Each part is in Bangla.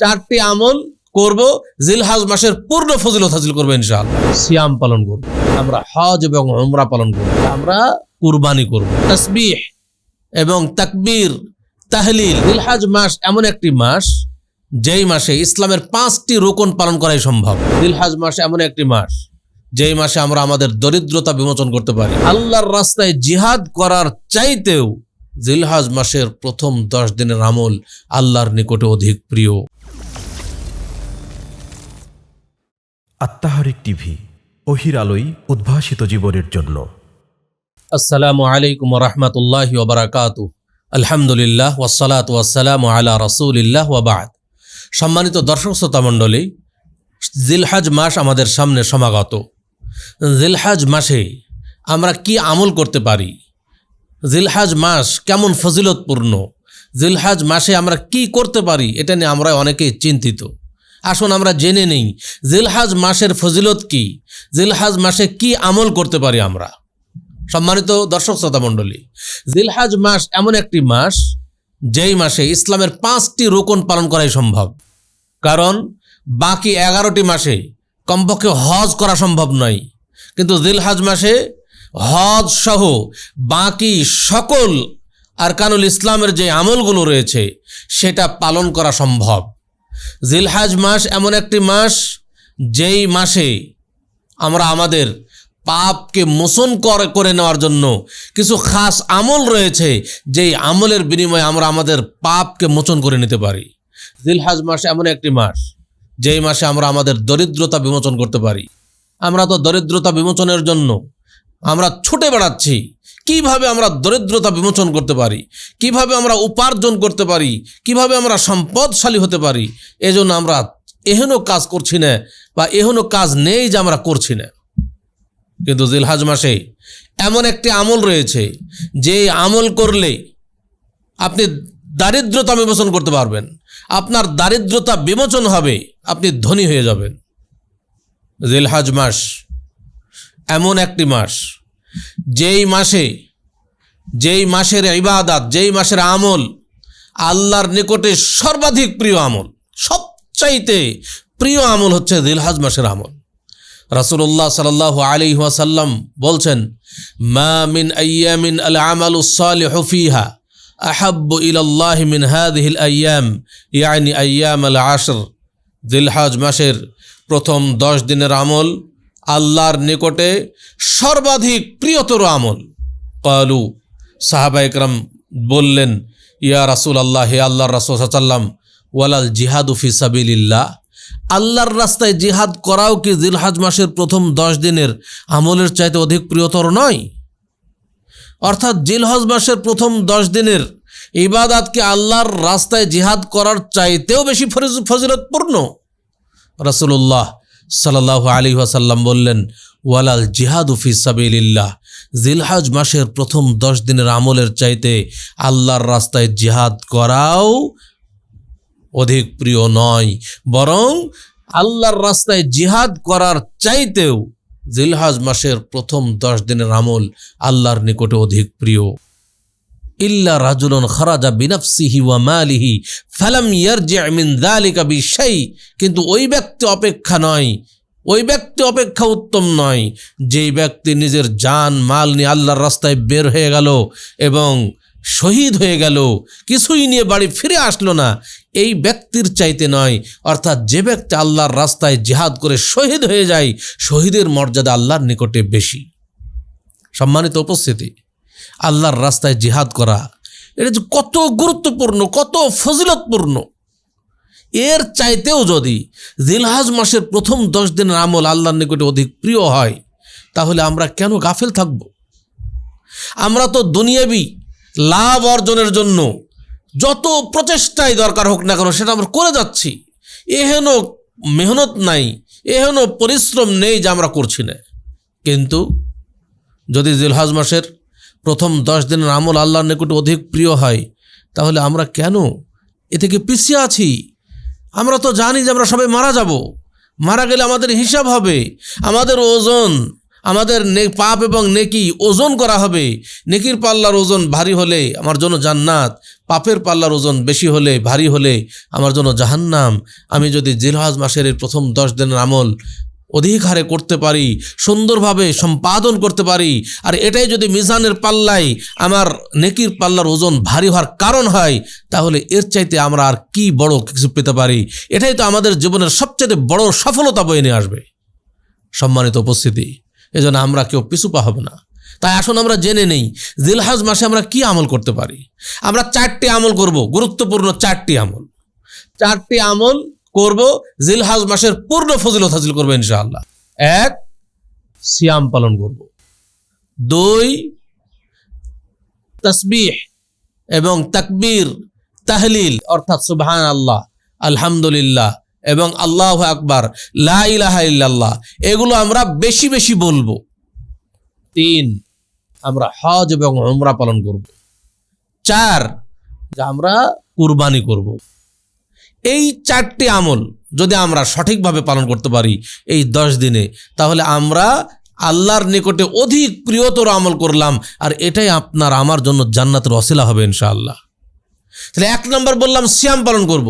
চারটি আমল করব, জিলহাজ মাসের পূর্ণ ফজিলত হাসিল করব ইনশাআল্লাহ। সিয়াম পালন করব, আমরা হজ এবং উমরা পালন করব, আমরা কুরবানি করব। তসবিহ এবং তাকবীর, তাহলিল, জিলহাজ মাস এমন একটি মাস, যেই মাসে ইসলামের পাঁচটি রোকন পালন করাই সম্ভব। দিলহাজ মাস এমন একটি মাস, যেই মাসে আমরা আমাদের দরিদ্রতা বিমোচন করতে পারি। আল্লাহর রাস্তায় জিহাদ করার চাইতেও জিলহাজ মাসের প্রথম দশ দিনের আমল আল্লাহর নিকটে অধিক প্রিয়। আত্মাহারিক টিভি, অহির আলোই উদ্ভাসিত জীবনের জন্য। আসসালামু আলাইকুম রহমতুল্লাহ ওবরাকাত আলহামদুলিল্লাহ ওসালাত ওয়াসালাম আলা রসুলিল্লাহ ওবাদ সম্মানিত দর্শক শ্রোতা মণ্ডলী, জিলহাজ মাস আমাদের সামনে সমাগত। জিলহাজ মাসে আমরা কি আমল করতে পারি? জিলহাজ মাস কেমন ফজিলতপূর্ণ? জিলহাজ মাসে আমরা কি করতে পারি? এটা নিয়ে আমরা অনেকেই চিন্তিত। আসুন আমরা জেনে নেই, জিলহাজ মাসের ফজিলত কি? জিলহাজ মাসে কি আমল করতে পারি আমরা? সম্মানিত দর্শক শ্রোতা মণ্ডলী, জিলহাজ মাস এমন একটি মাস, যেই মাসে ইসলামের পাঁচটি রোকন পালন করাই সম্ভব। কারণ, বাকি এগারোটি মাসে কমপক্ষে হজ করা সম্ভব নয়। কিন্তু জিলহাজ মাসে হজ সহ বাকি সকল আরকানুল ইসলামের যে আমলগুলো রয়েছে, সেটা পালন করা সম্ভব। জিলহাজ মাস এমন একটি মাস যেই মাসে আমরা আমাদের পাপকে মোচন করে নেওয়ার জন্য কিছু খাস আমল রয়েছে যেই আমলের বিনিময়ে আমরা আমাদের পাপকে মোচন করে নিতে পারি। জিলহাজ মাস এমন একটি মাস যেই মাসে আমরা আমাদের দরিদ্রতা বিমোচন করতে পারি। আমরা তো দরিদ্রতা বিমোচনের জন্য আমরা ছুটে বেড়াচ্ছি কীভাবে আমরা দরিদ্রতা বিমোচন করতে পারি? কীভাবে আমরা উপার্জন করতে পারি? কীভাবে আমরা সম্পদশালী হতে পারি? এজন্য আমরা এহেনও কাজ করছি না বা এহেনও কাজ নেই যে আমরা করছি না। কিন্তু জিলহাজ মাসে এমন একটি আমল রয়েছে, যে আমল করলে আপনি দারিদ্রতা বিমোচন করতে পারবেন। আপনার দারিদ্রতা বিমোচন হবে, আপনি ধনী হয়ে যাবেন। জিলহাজ মাস এমন একটি মাস যেই মাসে, যেই মাসের ইবাদাত, যেই মাসের আমল আল্লাহর নিকটে সর্বাধিক প্রিয় আমল, সবচাইতে প্রিয় আমল হচ্ছে দিলহাজ মাসের আমল। রাসুল্লাহ সাল্লাহ আলী ওয়াসাল্লাম বলছেন, মা মিন আয়ামিন আল আমাল সালিহ ফিহা আহাব্ব ইলাল্লাহ মিন হাদিহিল আয়াম ইয়ানি আয়াম আল আশর দিলহাজ মাসের প্রথম দশ দিনের আমল আল্লাহর নিকটে সর্বাধিক প্রিয়তর আমল। কালু, সাহাবা একরাম বললেন, ইয়া রাসুল আল্লাহ হে আল্লাহ রাসুল সাল্লাম ওয়ালাল জিহাদুফি সাবিল্লাহ আল্লাহর রাস্তায় জিহাদ করাও কি জিলহাজ মাসের প্রথম দশ দিনের আমলের চাইতে অধিক প্রিয়তর নয়? অর্থাৎ জিলহজ মাসের প্রথম দশ দিনের ইবাদাতকে আল্লাহর রাস্তায় জিহাদ করার চাইতেও বেশি ফজিলতপূর্ণ? রাসুল্লাহ সাল্লাহ আলী ওয়াসাল্লাম বললেন, ওয়ালাল জিহাদ উফি সাবিল্লাহ জিলহাজ মাসের প্রথম দশ দিনের আমলের চাইতে আল্লাহর রাস্তায় জিহাদ করাও অধিক প্রিয় নয়, বরং আল্লাহর রাস্তায় জিহাদ করার চাইতেও জিলহাজ মাসের প্রথম দশ দিনের আমল আল্লাহর নিকটে অধিক প্রিয়। ইল্লা রাজুলন খারাজা বিনাফসিহি ওয়া মালিহি, ফালাম ইয়ারজি মিন যালিকা বিশাই। কিন্তু ওই ব্যক্তি অপেক্ষা নয়, ওই ব্যক্তি অপেক্ষা উত্তম নয়। যেই ব্যক্তি নিজের জান, মাল নিয়ে আল্লাহর রাস্তায় বের হয়ে গেল এবং শহীদ হয়ে গেল, কিছুই নিয়ে বাড়ি ফিরে আসলো না, এই ব্যক্তির চাইতে নয়। অর্থাৎ যে ব্যক্তি আল্লাহর রাস্তায় জেহাদ করে শহীদ হয়ে যায়, শহীদের মর্যাদা আল্লাহর নিকটে বেশি। সম্মানিত উপস্থিতি আল্লাহর রাস্তায় জিহাদ করা, এটা যে কত গুরুত্বপূর্ণ, কত ফজিলতপূর্ণ। এর চাইতেও যদি জিলহাজ মাসের প্রথম দশ দিনের আমল আল্লাহর নিকটে অধিক প্রিয় হয়, তাহলে আমরা কেন গাফেল থাকব? আমরা তো দুনিয়াবি লাভ অর্জনের জন্য যত প্রচেষ্টাই দরকার হোক না কেন সেটা আমরা করে যাচ্ছি। এহেন মেহনত নাই, এহেন পরিশ্রম নেই যা আমরা করছি না। কিন্তু যদি জিলহাজ মাসের প্রথম দশ দিনের আমল আল্লাহর নিকটে অধিক প্রিয় হয়, তাহলে আমরা কেন? এ থেকে পিছিয়ে আছি। আমরা তো জানি যে আমরা সবাই মারা যাব। মারা গেলে আমাদের হিসাব হবে, আমাদের ওজন, আমাদের পাপ এবং নেকি ওজন করা হবে। নেকির পাল্লার ওজন ভারী হলে আমার জন্য জান্নাত, পাপের পাল্লার ওজন বেশি হলে ভারী হলে আমার জন্য জাহান্নাম। আমি যদি জিলহাজ মাসের প্রথম দশ দিনের আমল অধিক হারে করতে পারি, সুন্দরভাবে সম্পাদন করতে পারি। আর এটাই যদি মিজানের পাল্লায়, আমার নেকির পাল্লার ওজন ভারী হওয়ার কারণ হয়, তাহলে এর চাইতে আমরা আর কি বড় কিছু পেতে পারি? এটাই তো আমাদের জীবনের সবচেয়ে বড় সফলতা বয়ে নিয়ে আসবে। সম্মানিত উপস্থিতি, এজন্য আমরা কেউ পিছুপা হবে না। তাই আসুন আমরা জেনে নেই, জিলহাজ মাসে আমরা কি আমল করতে পারি? আমরা চারটি আমল করব, গুরুত্বপূর্ণ চারটি আমল। চারটি আমল করব, জিলহাজ মাসের পূর্ণ ফজিলত হাসিল করব ইনশাআল্লাহ। এক, সিয়াম পালন করব। দুই, তসবিহ এবং তাকবীর, তাহলিল, অর্থাৎ সুবহান আল্লাহ আলহামদুলিল্লাহ এবং আল্লাহ আকবার, লা ইলাহা ইল্লাল্লাহ, এগুলো আমরা বেশি বেশি বলব। তিন, আমরা হজ এবং উমরা পালন করব। চার আমরা কুরবানি করব। এই চারটি আমল যদি আমরা সঠিকভাবে পালন করতে পারি এই দশ দিনে, তাহলে আমরা আল্লাহর নিকটে অধিক প্রিয়তর আমল করলাম আর এটাই আপনার আমার জন্য জান্নাতের অসিলা হবে ইনশাআল্লাহ। তাহলে এক নম্বর বললাম, সিয়াম পালন করব।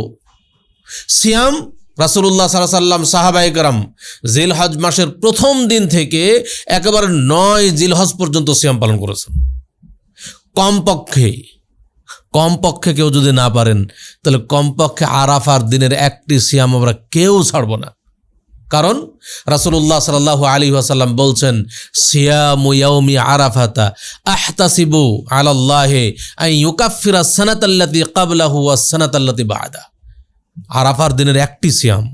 সিয়াম রাসুল্লাহ সাল্লাহ সাল্লাম সাহাবাইকরাম জিলহজ মাসের প্রথম দিন থেকে একেবারে নয় জিলহজ পর্যন্ত সিয়াম পালন করেছেন। কমপক্ষে কমপক্ষে কেউ যদি না পারেন, তাহলে কমপক্ষে আরাফার দিনের একটি সিয়াম আমরা কেউ ছাড়ব না। কারণ রাসুল্লাহ সাল্লাহ আলী আসাল্লাম বলছেন, সিয়ামু আরাফাতা আহতাসিবু আলাল্লাহে আই ইউকাফিরা সানাতাল্লাতি কাবলাহু সানাতাল্লাতি বাদা। আরাফার দিনের একটি সিয়াম।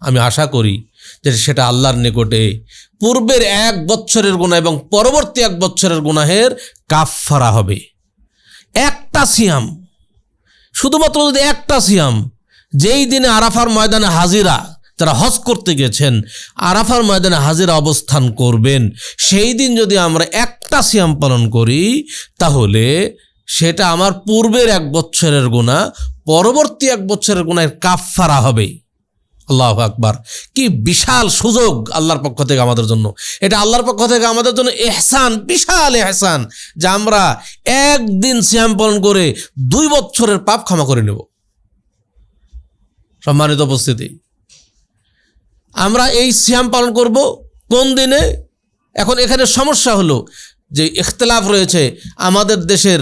আমি আশা করি যে সেটা আল্লাহর নিকটে পূর্বের এক বছরের গুণা এবং পরবর্তী এক বছরের গুনাহের কাফফারা হবে। একটা সিয়াম। শুধুমাত্র যদি একটা সিয়াম, যেই দিনে আরাফার ময়দানে হাজিরা যারা হজ করতে গেছেন, আরাফার ময়দানে হাজিরা অবস্থান করবেন, সেই দিন যদি আমরা একটা সিয়াম পালন করি, তাহলে সেটা আমার পূর্বের এক বছরের গোনা পরবর্তী এক বছরের গুণায় কাফফারা হবে আল্লাহ আকবার। কি বিশাল সুযোগ আল্লাহর পক্ষ থেকে আমাদের জন্য। এটা আল্লাহর পক্ষ থেকে আমাদের জন্য এহসান, বিশাল এহসান, যে আমরা একদিন শ্যাম পালন করে দুই বছরের পাপ ক্ষমা করে নেব। সম্মানিত উপস্থিতি, আমরা এই শ্যাম পালন করব কোন দিনে? এখন এখানে সমস্যা হলো যে ইখতলাফ রয়েছে আমাদের দেশের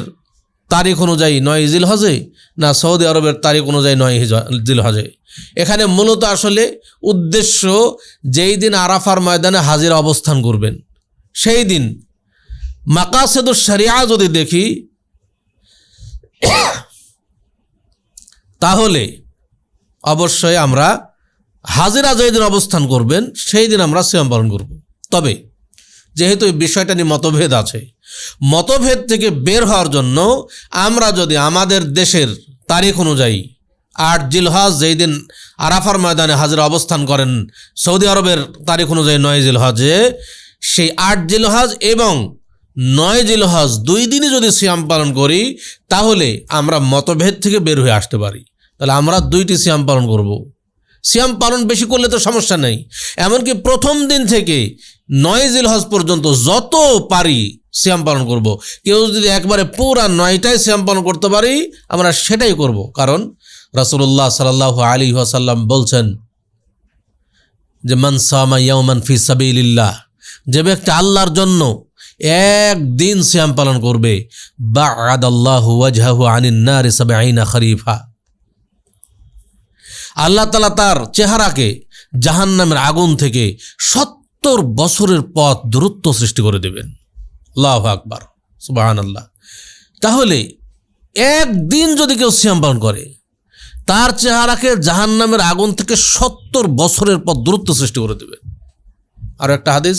তারিখ অনুযায়ী নয় জিল হজে না সৌদি আরবের তারিখ অনুযায়ী নয় জিল হজে এখানে মূলত আসলে উদ্দেশ্য যেই দিন আরাফার ময়দানে হাজিরা অবস্থান করবেন, সেই দিন মাকাসেদুর শরিয়া যদি দেখি, তাহলে অবশ্যই আমরা হাজিরা যেই দিন অবস্থান করবেন, সেই দিন আমরা সিয়াম পালন করব। তবে যেহেতু এই বিষয়টা নিয়ে মতভেদ আছে মতভেদ থেকে বের হওয়ার জন্য আমরা যদি আমাদের দেশের তারিখ অনুযায়ী আট জিলহজ যেই দিন আরাফার ময়দানে হাজিরা অবস্থান করেন সৌদি আরবের তারিখ অনুযায়ী নয় জিলহজে, সেই আট জিলহজ এবং নয় জিলহজ দুই দিনই যদি সিয়াম পালন করি, তাহলে আমরা মতভেদ থেকে বের হয়ে আসতে পারি তাহলে আমরা দুইটি সিয়াম পালন করব। সিয়াম পালন বেশি করলে তো সমস্যা নেই এমনকি প্রথম দিন থেকে নয় জিলহজ পর্যন্ত যত পারি সিয়াম পালন করব। কেউ যদি একবারে পুরা নয়টাই সিয়াম পালন করতে পারি, আমরা সেটাই করব কারণ রাসুল্লাহ সাল্লাহ আলী ওয়াসাল্লাম বলছেন যে মানসামা ইয়ামান ফি সাবিল্লাহ যে ব্যক্তি আল্লাহর জন্য একদিন শ্যাম পালন করবে বা আদাল্লাহ ওয়াজহাহু আনিন নারি সাবে আইনা খরিফা আল্লাহ তালা তার চেহারাকে জাহান্নামের আগুন থেকে সত্তর বছরের পথ দূরত্ব সৃষ্টি করে দেবেন। আল্লাহ আকবর সুবাহান আল্লাহ তাহলে একদিন যদি কেউ সিয়াম পালন করে, তার চেহারাকে জাহান্নামের আগুন থেকে সত্তর বছরের পথ দূরত্ব সৃষ্টি করে দেবে। আর একটা হাদিস,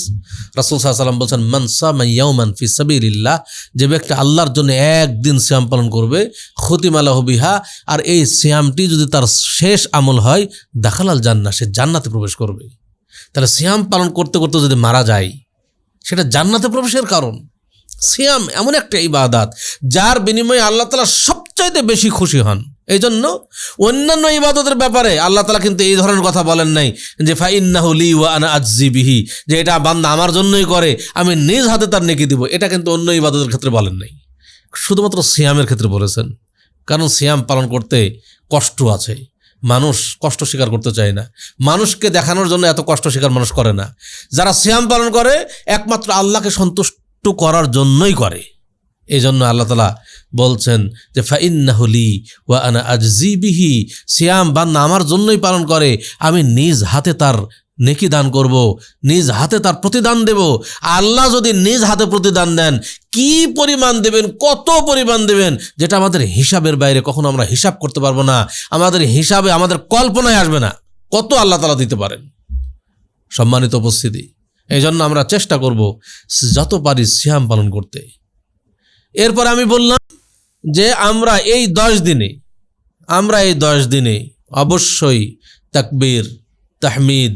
রাসুল সাল্লাম বলছেন মানসা মাইয়াউমান ফি সাবিলিল্লাহ যে ব্যক্তি আল্লাহর জন্য একদিন শ্যাম পালন করবে খতিমালাহ বিহা, আর এই শ্যামটি যদি তার শেষ আমল হয়, দেখালাল জান্না সে জান্নাতে প্রবেশ করবে। তাহলে শ্যাম পালন করতে করতে যদি মারা যায়, সেটা জান্নাতে প্রবেশের কারণ। সিয়াম এমন একটা ইবাদাত, যার বিনিময়ে আল্লাহ তালা সবচাইতে বেশি খুশি হন। এই জন্য অন্যান্য ইবাদতের ব্যাপারে আল্লাহ তালা কিন্তু এই ধরনের কথা বলেন নাই যে, ফাইন্নাহু লি ওয়া আনা আজ্জি বিহি যে, এটা বান্দা আমার জন্যই করে, আমি নিজ হাতে তার নেকি দিব এটা কিন্তু অন্য ইবাদতের ক্ষেত্রে বলেন নাই। শুধুমাত্র সিয়ামের ক্ষেত্রে বলেছেন। কারণ সিয়াম পালন করতে কষ্ট আছে। মানুষ কষ্ট স্বীকার করতে চায় না। মানুষকে দেখানোর জন্য এত কষ্ট স্বীকার মানুষ করে না। যারা সিয়াম পালন করে, একমাত্র আল্লাহকে সন্তুষ্ট করার জন্যই করে। এই জন্য আল্লাহ তালা বলছেন যে ফাইন্নাহলি ওয়া আনা আজজি বিহি, সিয়াম বান্না আমার জন্যই পালন করে। আমি নিজ হাতে তার নেকি দান করব, নিজ হাতে তার প্রতিদান দেব। আল্লাহ যদি নিজ হাতে প্রতিদান দেন, কি পরিমাণ দেবেন, কত পরিমাণ দেবেন, যেটা আমাদের হিসাবের বাইরে কখনো আমরা হিসাব করতে পারব না। আমাদের হিসাবে আমাদের কল্পনায় আসবে না। কত আল্লাহ তালা দিতে পারেন? সম্মানিত উপস্থিতি এই জন্য আমরা চেষ্টা করব যত পারি সিয়াম পালন করতে। এরপর আমি বললাম যে আমরা এই দশ দিনে, আমরা এই দশ দিনে অবশ্যই তাকবীর, তাহমিদ,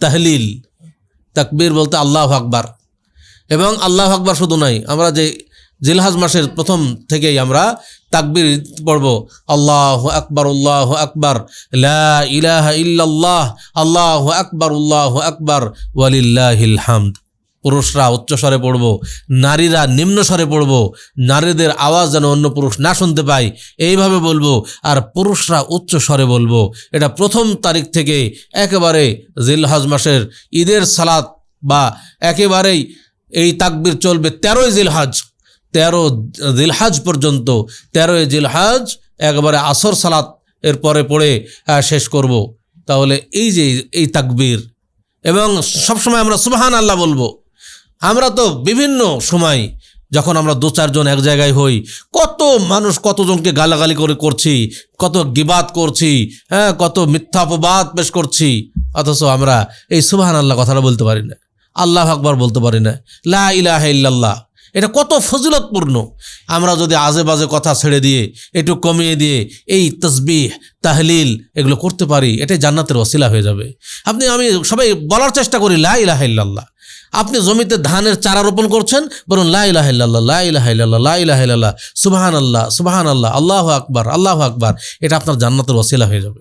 তাহলিল, তাকবীর বলতে আল্লাহ আকবার। এবং আল্লাহ আকবার শুধু নয় আমরা যে জিলহাজ মাসের প্রথম থেকেই আমরা তাকবীর পড়ব, আল্লাহ আকবর, আল্লাহ আকবার ইলাহা ইল্লাল্লাহ, আল্লাহ আকবার আল্লাহ আকবার, ওয়ালিল্লাহিল হামদ। পুরুষরা উচ্চস্বরে পড়ব, নারীরা নিম্ন স্বরে পড়ব, নারীদের আওয়াজ যেন অন্য পুরুষ না শুনতে পায়, এইভাবে বলব আর পুরুষরা উচ্চ স্বরে বলব। এটা প্রথম তারিখ থেকে একেবারে জিলহাজ মাসের ঈদের সালাত বা একেবারেই এই তাকবির চলবে তেরোই জিলহাজ, তেরো জিলহাজ পর্যন্ত, তেরোই জিলহাজ একবারে আসর সালাত এর পরে পড়ে শেষ করব। তাহলে এই যে এই তাকবীর, এবং সবসময় আমরা সুবাহান আল্লাহ বলব। আমরা তো বিভিন্ন সময় যখন আমরা দু চারজন এক জায়গায় হই, কত মানুষ কতজনকে গালাগালি করে করছি, কত গিবাত করছি হ্যাঁ কত মিথ্যা অপবাদ পেশ করছি, অথচ আমরা এই সুবাহান আল্লাহ কথাটা বলতে পারি না। আল্লাহ আকবার বলতে পারি না। লা ইলাহা ইল্লাল্লাহ। এটা কত ফজিলতপূর্ণ। আমরা যদি আজে বাজে কথা ছেড়ে দিয়ে, একটু কমিয়ে দিয়ে এই তসবিহ, তাহলিল এগুলো করতে পারি, এটাই জান্নাতের ওসিলা হয়ে যাবে। আপনি, আমি সবাই বলার চেষ্টা করি, লা ইলাহা ইল্লাল্লাহ। আপনি জমিতে ধানের চারা রোপণ করছেন বরং লাই ইলাহা ইল্লাল্লাহ, লা ইলাহা ইল্লাল্লাহ, লা ইলাহা ইল্লাল্লাহ সুবহান আল্লাহ সুবাহান আল্লাহ আল্লাহ আকবার আল্লাহ আকবার। এটা আপনার জান্নাতের অসিলা হয়ে যাবে।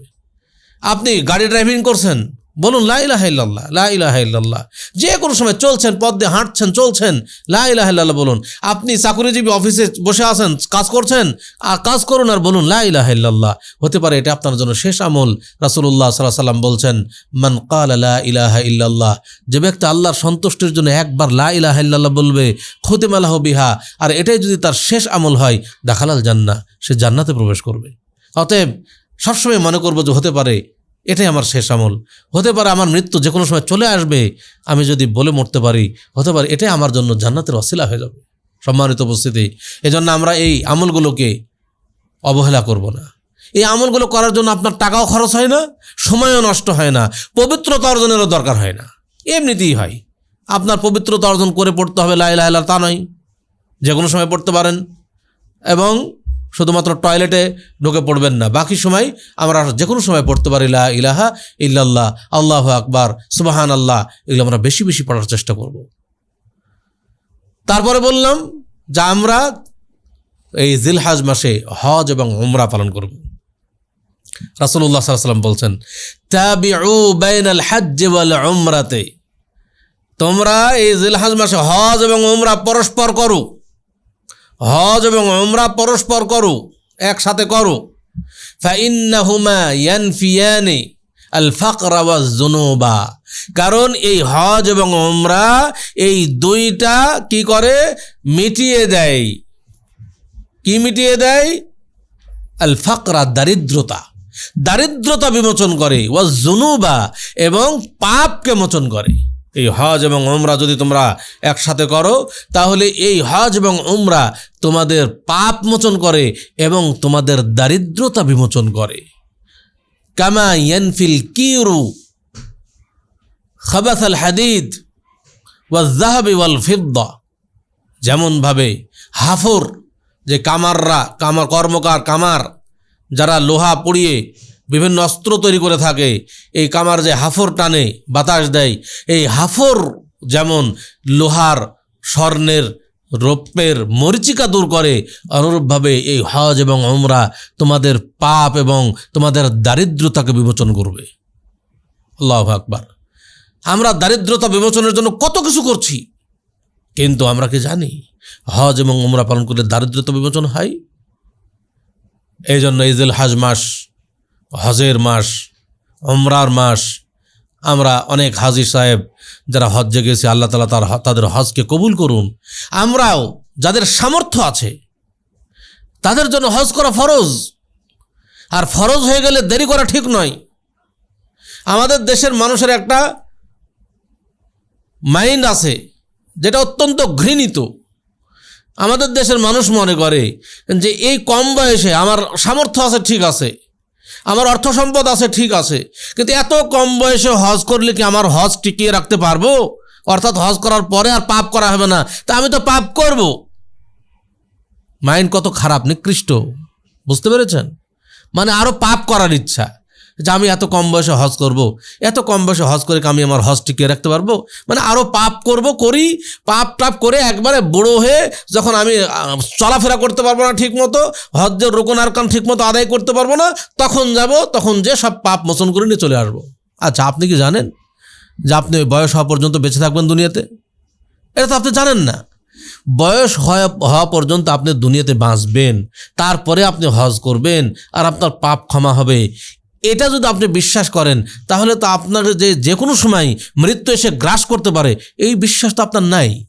আপনি গাড়ি ড্রাইভিং করছেন বলুন, লা ইলাহা ইল্লাল্লাহ, লা ইলাহা ইল্লাল্লাহ। যে কোনো সময় চলছেন, পথ দিয়ে হাঁটছেন, চলছেন, লা ইলাহা ইল্লাল্লাহ বলুন। আপনি চাকুরিজীবী অফিসে বসে আছেন, কাজ করছেন, আর কাজ করুন আর বলুন, লা ইলাহা ইল্লাল্লাহ। হতে পারে এটা আপনার জন্য শেষ আমল। রাসূলুল্লাহ সাল্লাল্লাহু আলাইহি সাল্লাম বলছেন, মান ক্বালা লা ইলাহা ইল্লাল্লাহ। যে ব্যক্তি আল্লাহর সন্তুষ্টির জন্য একবার লা ইলাহা ইল্লাল্লাহ বলবে খতিমালাহ বিহা। আর এটাই যদি তার শেষ আমল হয়, দাখালাল জান্নাহ, সে জান্নাতে প্রবেশ করবে। অতএব সবসময় মনে করব যে হতে পারে এটাই আমার শেষ আমল। হতে পারে আমার মৃত্যু যে কোনো সময় চলে আসবে, আমি যদি বলে মরতে পারি, হতে পারে এটাই আমার জন্য জান্নাতের অশিলা হয়ে যাবে। সম্মানিত উপস্থিতি, এজন্য আমরা এই আমলগুলোকে অবহেলা করব না। এই আমলগুলো করার জন্য আপনার টাকাও খরচ হয় না, সময়ও নষ্ট হয় না, পবিত্রতা অর্জনেরও দরকার হয় না। এমনিতেই হয়। আপনার পবিত্রতা অর্জন করে পড়তে হবে লাই লাই তা নয়। যে কোনো সময় পড়তে পারেন। এবং শুধুমাত্র টয়লেটে ঢুকে পড়বেন না। বাকি সময় আমরা যে কোনো সময় পড়তে পারি, লা ইলাহা ইল্লাল্লাহ, আল্লাহ আকবার সুবাহান আল্লাহ এগুলো আমরা বেশি বেশি পড়ার চেষ্টা করব। তারপরে বললাম যে আমরা এই জিলহাজ মাসে হজ এবং উমরা পালন করব। আলাইহি সাল্লাম বলছেন উমরাতে। তোমরা এই জিলহাজ মাসে হজ এবং উমরা পরস্পর করো। হজ এবং উমরা পরস্পর করো, একসাথে করো। আল কারণ এই হজ এবং উমরা এই দুইটা কি করে? মিটিয়ে দেয়। কি মিটিয়ে দেয়? আল ফাকরা দারিদ্রতা। দারিদ্রতা বিমোচন করে ওয়াজ জুনুবা এবং পাপকে মোচন করে। এই হজ এবং উমরা যদি তোমরা একসাথে করো, তাহলে এই হজ এবং উমরা তোমাদের পাপ মোচন করে এবং তোমাদের দারিদ্রতা বিমোচন করে। কামা ইয়ানফিল কিরু খাবাস আল হাদিদ ওয়াজাহাবি ওয়াল ফিদ্দা। যেমনভাবে হাফর, যে কামাররা, কামার কর্মকার, কামার, যারা লোহা পুড়িয়ে বিভিন্ন অস্ত্র তৈরি করে থাকে। এই কামার যে হাফর টানে, বাতাস দেয়। এই হাফর যেমন লোহার, স্বর্ণের, রৌপ্যের মরিচিকা দূর করে, অনুরূপভাবে এই হজ এবং ওমরা তোমাদের পাপ এবং তোমাদের দারিদ্রতাকে বিমোচন করবে। আল্লাহ আকবার। আমরা দারিদ্রতা বিমোচনের জন্য কত কিছু করছি, কিন্তু আমরা কি জানি? হজ এবং উমরা পালন করলে দারিদ্রতা বিমোচন হয়? এই জন্য ইজুল হাজ মাস হজের মাস ওমরার মাস, আমরা অনেক হাজি সাহেব যারা হজ্জে গেছে আল্লাহ তালা তার তাদের হজকে কবুল করুন। আমরাও যাদের সামর্থ্য আছে, তাদের জন্য হজ করা ফরজ। আর ফরজ হয়ে গেলে দেরি করা ঠিক নয়। আমাদের দেশের মানুষের একটা মাইন্ড আছে, যেটা অত্যন্ত ঘৃণিত। আমাদের দেশের মানুষ মনে করে যে, এই কম বয়সে আমার সামর্থ্য আছে, ঠিক আছে। আমার অর্থ সম্পদ আছে, ঠিক আছে। কিন্তু এত কম বয়সে হজ করলে কি আমার হজ টিকিয়ে রাখতে পারব? অর্থাৎ হজ করার পরে আর পাপ করা হবে না। তা আমি তো পাপ করব। মাইন্ড কত খারাপ, নিকৃষ্ট। বুঝতে পেরেছেন? মানে আরও পাপ করার ইচ্ছা। যে আমি এত কম বয়সে হজ করব। এত কম বয়সে হজ করে আমি আমার হজ টিকিয়ে রাখতে পারব? মানে আরও পাপ করব, করি, পাপ টাপ করে একবারে বুড়ো হয়ে যখন আমি চলাফেরা করতে পারব না ঠিক মতো হজ্জের রোকন আরকান ঠিক মতো আদায় করতে পারব না, তখন যাব, তখন যে সব পাপ মোচন করে নিয়ে চলে আসব। আচ্ছা আপনি কি জানেন যে আপনি ওই বয়স হওয়া পর্যন্ত বেঁচে থাকবেন দুনিয়াতে? এটা তো আপনি জানেন না। বয়স হওয়া পর্যন্ত আপনি দুনিয়াতে বাঁচবেন, তারপরে আপনি হজ করবেন, আর আপনার পাপ ক্ষমা হবে। এটা যদি আপনি বিশ্বাস করেন, তাহলে তো আপনার যে যে কোনো সময় মৃত্যু এসে গ্রাস করতে পারে, এই বিশ্বাস তো আপনার নাই।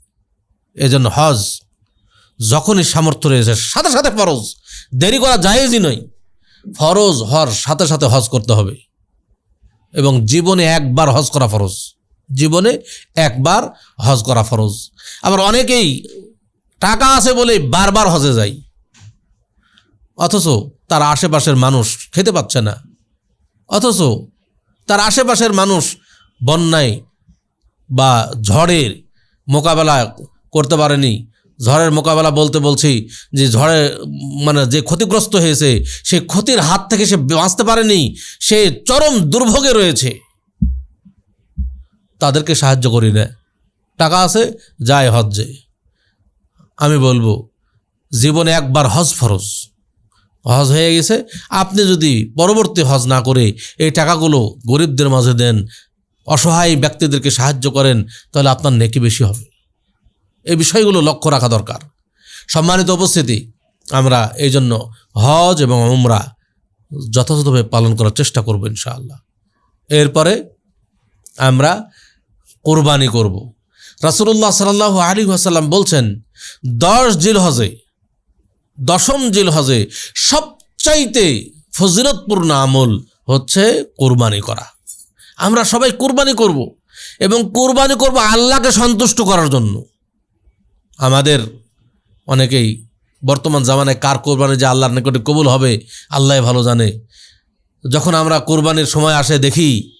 এজন্য হজ যখনই সামর্থ্য রয়েছে, সাথে সাথে ফরজ। দেরি করা জায়েজই নয়। ফরজ হর সাথে সাথে হজ করতে হবে। এবং জীবনে একবার হজ করা ফরজ। জীবনে একবার হজ করা ফরজ। আবার অনেকেই টাকা আছে বলে বারবার হজে যায়। অথচ তার আশেপাশের মানুষ খেতে পাচ্ছে না। অথচ তার আশেপাশের মানুষ বন্যায় বা ঝড়ের মোকাবেলা করতে পারেনি। ঝড়ের মোকাবেলা বলতে বলছি যে ঝড়ে মানে যে ক্ষতিগ্রস্ত হয়েছে, সে ক্ষতির হাত থেকে সে বাঁচতে পারেনি, সে চরম দুর্ভোগে রয়েছে। তাদেরকে সাহায্য করি না। টাকা আছে, যায় হজ্জে। আমি বলব, জীবনে একবার হজ ফরজ। হজ হয়ে গেছে। আপনি যদি পরবর্তী হজ না করে এই টাকাগুলো গরিবদের মাঝে দেন, অসহায় ব্যক্তিদেরকে সাহায্য করেন, তাহলে আপনার নেকি বেশি হবে। এই বিষয়গুলো লক্ষ্য রাখা দরকার। সম্মানিত উপস্থিতি, আমরা এই জন্য হজ এবং উমরা যথাযথভাবে পালন করার চেষ্টা করব ইনশাআল্লাহ। এরপরে আমরা কোরবানি করব। রাসুল্লাহ সাল্লাহ আলী আসাল্লাম বলছেন, দশ জিল হজে দশম জিল হজে সবচাইতে ফজিরতপূর্ণ আমল হচ্ছে কোরবানি করা। আমরা সবাই কোরবানি করব এবং কোরবানি করব আল্লাহকে সন্তুষ্ট করার জন্য। আমাদের অনেকেই বর্তমান জামানায় কার কোরবানি যে আল্লাহর নিকটে কবুল হবে আল্লাহ ভালো জানে। যখন আমরা কোরবানির সময় আসে দেখি,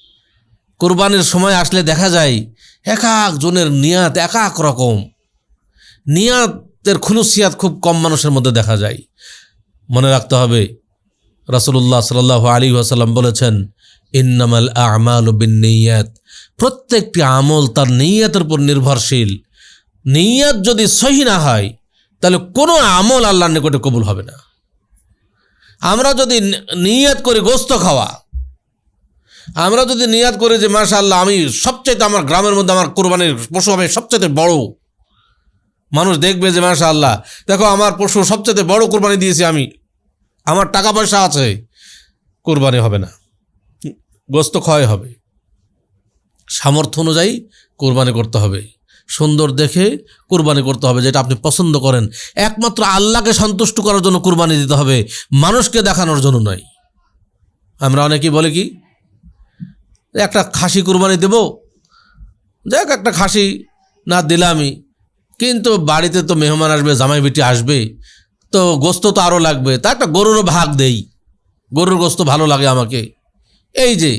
কোরবানির সময় আসলে দেখা যায় এক একজনের নিয়াত এক এক রকম। নিয়াতের খুলুসিয়াত খুব কম মানুষের মধ্যে দেখা যায়। মনে রাখতে হবে রাসুল্লাহ সাল আলী আসাল্লাম বলেছেন, ইন্নামাল আমাল বিন নিয়াত প্রত্যেকটি আমল তার নিয়াতের উপর নির্ভরশীল। নিয়াত যদি সহি না হয়, তাহলে কোনো আমল আল্লাহর নিকটে কবুল হবে না। আমরা যদি নিয়াত করি গোস্ত খাওয়া, আমরা যদি নিয়াত করি যে মাশা আল্লাহ আমি সবচাইতে আমার গ্রামের মধ্যে আমার কোরবানির পশু হবে সবচাইতে বড়। মানুষ দেখবে যে মাশা আল্লাহ দেখো আমার পশু সবচেয়ে বড় কোরবানি দিয়েছি আমি। আমার টাকা পয়সা আছে, কোরবানি হবে না। গোস্ত ক্ষয় হবে। সামর্থ্য অনুযায়ী কোরবানি করতে হবে। সুন্দর দেখে কোরবানি করতে হবে, যেটা আপনি পছন্দ করেন। একমাত্র আল্লাহকে সন্তুষ্ট করার জন্য কোরবানি দিতে হবে, মানুষকে দেখানোর জন্য নয়। আমরা অনেকেই বলে কি, একটা খাসি কোরবানি দেব দেখ একটা খাসি না দিলামই। কিন্তু বাড়িতে তো মেহমান আসবে, জামাই বেটি আসবে, তো গোস্ত তো আরও লাগবে। তা একটা গরুরও ভাগ দেই। গরুর গোস্ত ভালো লাগে আমাকে। এই যে,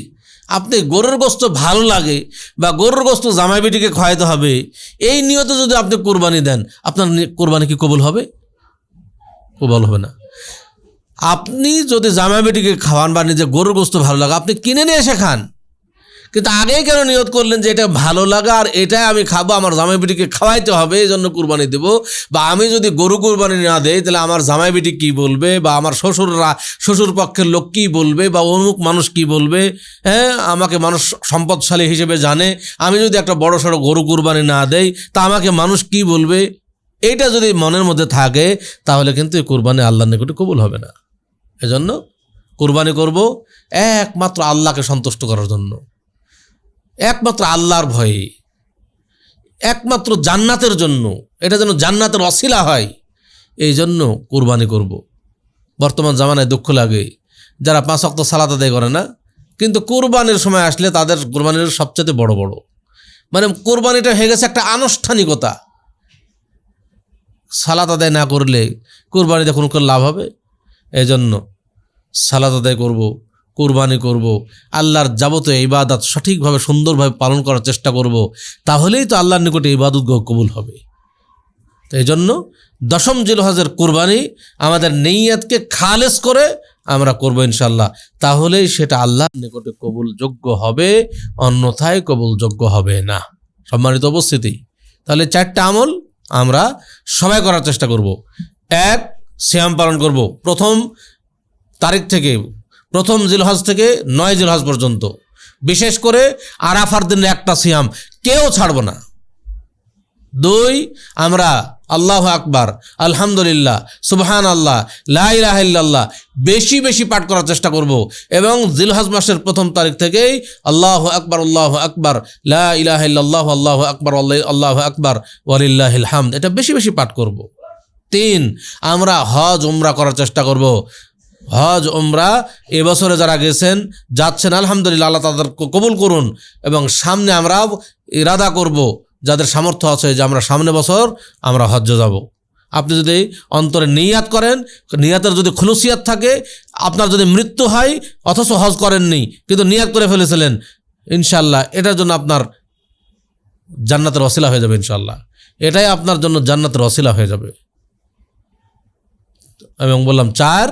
আপনি গরুর গোস্ত ভালো লাগে বা গরুর গোস্ত জামাই বেটিকে খাওয়াইতে হবে, এই নিয়তে যদি আপনি কোরবানি দেন, আপনার কোরবানি কি কবুল হবে? কবল হবে না। আপনি যদি জামাই বেটিকে খাওয়ান বা নিজে গরুর গোস্ত ভালো লাগে, আপনি কিনে নিয়ে এসে খান। কিন্তু আগেই কেন নিয়ত করলেন যে এটা ভালো লাগা আর এটাই আমি খাব? আমার জামাই বেটিকে খাওয়াইতে হবে এই জন্য কুরবানি দেব। বা আমি যদি গরু কুরবানি না দেই, তাহলে আমার জামাই বেটি কী বলবে? বা আমার শ্বশুররা শ্বশুর পক্ষের লোক কী বলবে? বা অমুক মানুষ কি বলবে? হ্যাঁ আমাকে মানুষ সম্পদশালী হিসেবে জানে। আমি যদি একটা বড় সড়ো গরু কুরবানি না দেই, তা আমাকে মানুষ কি বলবে? এইটা যদি মনের মধ্যে থাকে, তাহলে কিন্তু এই কুরবানি আল্লাহর নিকটে কবুল হবে না। এজন্য কুরবানি করব, একমাত্র আল্লাহকে সন্তুষ্ট করার জন্য। একমাত্র আল্লাহর ভয়ে, একমাত্র জান্নাতের জন্য। এটা যেন জান্নাতের অশিলা হয়, এই জন্য কোরবানি করব। বর্তমান জামানায় দুঃখ লাগে, যারা পাঁচ অক্ত সালাত আদায় করে না, কিন্তু কোরবানির সময় আসলে তাদের কুরবানির সবচেয়ে বড় বড়। মানে কোরবানিটা হয়ে গেছে একটা আনুষ্ঠানিকতা। সালাত আদায় না করলে কোরবানিতে কোনো কোনো লাভ হবে? এই জন্য সালাত আদায় করব। কুরবানি করব, আল্লাহর যাবতীয় ইবাদত সঠিকভাবে, সুন্দরভাবে পালন করার চেষ্টা করব, তাহলেই তো আল্লাহর নিকটে ইবাদত কবুল হবে। তো এই জন্য দশম জিলহজের কোরবানি আমাদের নেইয়াতকে খালেস করে আমরা করব ইনশাল্লাহ তাহলেই সেটা আল্লাহর নিকটে কবুলযোগ্য হবে, অন্যথায় কবুলযোগ্য হবে না। সম্মানিত উপস্থিতি, তাহলে চারটা আমল আমরা সবাই করার চেষ্টা করব। এক শ্যাম পালন করব। প্রথম তারিখ থেকে প্রথম জিলহজ থেকে নয় জিলহজ পর্যন্ত। বিশেষ করে আরাফার দিনে একটা সিয়াম, কেউ ছাড়ব না। দুই, আমরা আল্লাহ আকবার, আলহামদুলিল্লাহ সুবহান আল্লাহ লাহ বেশি বেশি পাঠ করার চেষ্টা করব এবং জিলহাজ মাসের প্রথম তারিখ থেকেই আল্লাহ আকবার আল্লাহ আকবার, লা ইলাহ ইল্লাল্লাহ, আল্লাহ আকবার আল্লাহ আকবার, ওয়ালিল্লাহিল হামদ, এটা বেশি বেশি পাঠ করব। তিন, আমরা হজ, উমরা করার চেষ্টা করব। হজ ওমরা এবছরে যারা গেছেন, যাচ্ছেন, আলহামদুলিল্লাহ, আল্লাহ তাদের কবুল করুন এবং সামনে আমরা ইরাদা করব, যাদের সামর্থ্য আছে যে আমরা সামনে বছর আমরা হজ্জে যাব। আপনি যদি অন্তরে নিয়াত করেন, নিয়াতের যদি খুলুসিয়াত থাকে, আপনার যদি মৃত্যু হয়, অথচ হজ করেননি, কিন্তু নিয়াত করে ফেলেছিলেন ইনশাল্লাহ এটার জন্য আপনার জান্নাতের অসিলা হয়ে যাবে ইনশাল্লাহ এটাই আপনার জন্য জান্নাতের অসিলা হয়ে যাবে। এবং বললাম, চার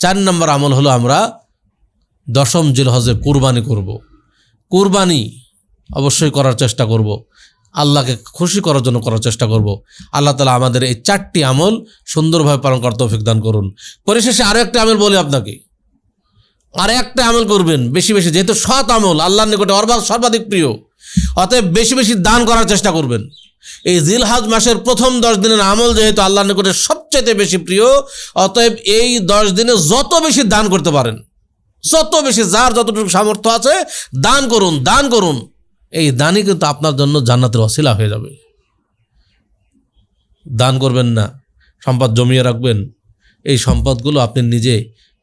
চার নম্বর আমল হলো আমরা দশম জিলহজে কুরবানি করব। কুরবানি অবশ্যই করার চেষ্টা করব। আল্লাহকে খুশি করার জন্য করার চেষ্টা করব। আল্লাহ তালা আমাদের এই চারটি আমল সুন্দরভাবে পালন করার তৌফিক দান করুন পরিশেষে আরও একটা আমল বলি আপনাকে আর একটা আমল করবেন, বেশি বেশি যেহেতু সৎ আমল, আল্লাহর নিকটে অর্বাদ সর্বাধিক প্রিয় অতএব বেশি বেশি দান করার চেষ্টা করবেন এই জিলহাজ মাসের প্রথম দশ দিনের আমল যেহেতু আল্লাহর নিকটে সবচেয়ে বেশি প্রিয়, অতএব এই দশ দিনে যত বেশি দান করতে পারেন, যত বেশি যার যতটুকু সামর্থ্য আছে, দান করুন দান করুন। এই দানই কিন্তু আপনার জন্য জান্নাতের অশিলা হয়ে যাবে। দান করবেন না, সম্পদ জমিয়ে রাখবেন। এই সম্পদগুলো আপনি নিজে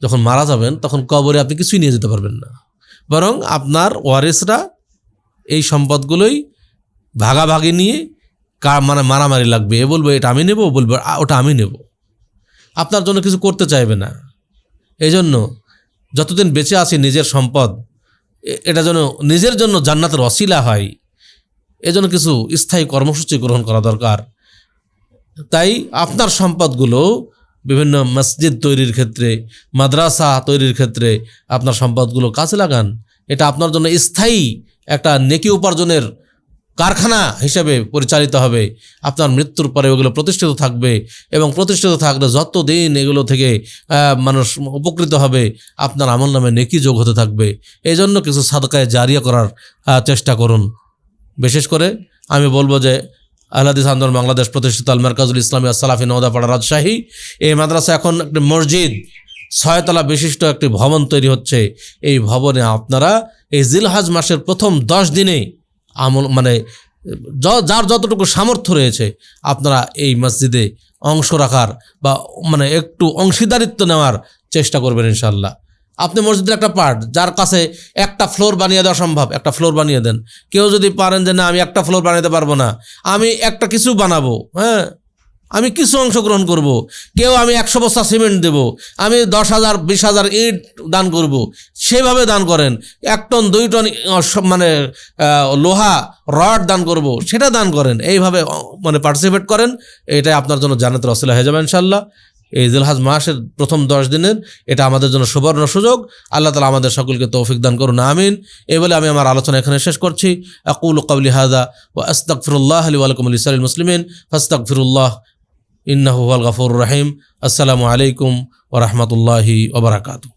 যখন মারা যাবেন, তখন কবরে আপনি কিছুই নিয়ে যেতে পারবেন না। বরং আপনার ওয়ারিসরা এই সম্পদগুলোই ভাগাভাগি নিয়ে কা মানে মারামারি লাগবে, এ বলব, এটা আমি নেব বলব ওটা আমি নেব। আপনার জন্য কিছু করতে চাইবে না। এই জন্য যতদিন বেঁচে আছি নিজের সম্পদ এটা যেন নিজের জন্য জান্নাতের অশিলা হয়, এজন্য কিছু স্থায়ী কর্মসূচি গ্রহণ করা দরকার। তাই আপনার সম্পদগুলো বিভিন্ন মসজিদ তৈরির ক্ষেত্রে, মাদ্রাসা তৈরির ক্ষেত্রে আপনার সম্পদগুলো কাজে লাগান। এটা আপনার জন্য স্থায়ী একটা নেকি উপার্জনের কারখানা হিসেবে পরিচালিত হবে। আপনার মৃত্যুর পরে ওগুলো প্রতিষ্ঠিত থাকবে এবং প্রতিষ্ঠিত থাকলে যতদিন এগুলো থেকে মানুষ উপকৃত হবে, আপনার আমল নামে নেকি যোগ হতে থাকবে। এই জন্য কিছু সাদকায় জারিয়া করার চেষ্টা করুন। বিশেষ করে আমি বলব যে আহলাদিস আন্দোলন বাংলাদেশ প্রতিষ্ঠিত আল মার্কাজুল ইসলামী সালাফি নওদাপাড়া রাজশাহী। এই মাদ্রাসা এখন একটি মসজিদ, ছয়তলা বিশিষ্ট একটি ভবন তৈরি হচ্ছে। এই ভবনে আপনারা এই জিলহাজ মাসের প্রথম দশ দিনে আমল মানে যার যতটুকু সামর্থ্য রয়েছে, আপনারা এই মসজিদে অংশ রাখার বা মানে একটু অংশীদারিত্ব নেওয়ার চেষ্টা করবেন ইনশাল্লাহ আপনি মসজিদের একটা পার্ট, যার কাছে একটা ফ্লোর বানিয়ে দেওয়া সম্ভব, একটা ফ্লোর বানিয়ে দেন। কেউ যদি পারেন যে, না, আমি একটা ফ্লোর বানাতে পারব না, আমি একটা কিছু বানাবো। হ্যাঁ? আমি কিছু অংশগ্রহণ করব। কেউ আমি একশো বস্তা সিমেন্ট দেব। আমি দশ হাজার, বিশ হাজার ইট দান করব। সেভাবে দান করেন। এক টন, দুই টন মানে লোহা, রড দান করব। সেটা দান করেন। এইভাবে মানে পার্টিসিপেট করেন। এটাই আপনার জন্য জান্নাতের অসিলা হয়ে যাবে ইনশাল্লাহ এই জিলহাজ মাসের প্রথম দশ দিনের এটা আমাদের জন্য সুবর্ণ সুযোগ। আল্লাহ তালা আমাদের সকলকে তৌফিক দান করুন, আমিন। এই বলে আমি আমার আলোচনা এখানে শেষ করছি। আকুল কবলি হাদা ও আস্তাকফিরুল্লাহ আলী আলকুম আলী সালিল মুসলিমিন ফাস্তাকফিরুল্লাহ ইন্নাহু আল গফুর রাহিম। আসসালামু আলাইকুম ওরহমতুল্লাহি ওবরাকাতু